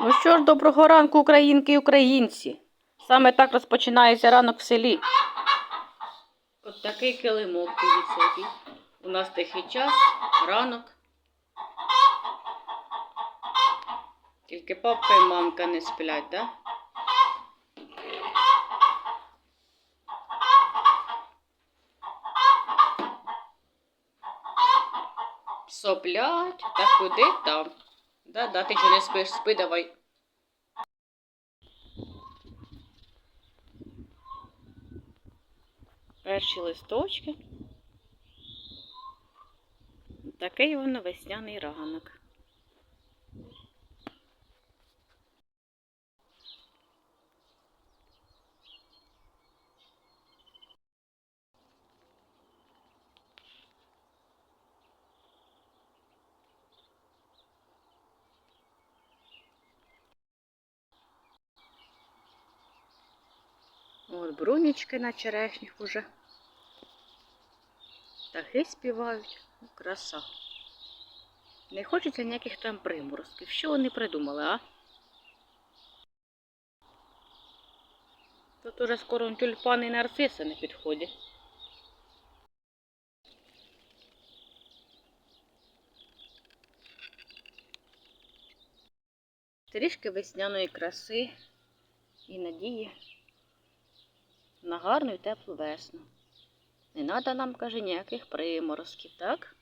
Ну що ж, доброго ранку, українки і українці. Саме так розпочинається ранок в селі. От такий килимок, дивіться, який. У нас тихий час, ранок. Тільки папка і мамка не сплять, да? Соплять, та куди там? Да-да, ти чого не спиш, спи давай. Перші листочки. Такий воно весняний ранок. От брунічки на черешнях уже. Птахи співають. Ну, краса. Не хочеться ніяких там приморозків. Що вони придумали, а? Тут уже скоро тюльпани і нарциси на підході. Трішки весняної краси і надії на гарну і теплу весну. Не треба нам, каже, ніяких приморозків, так?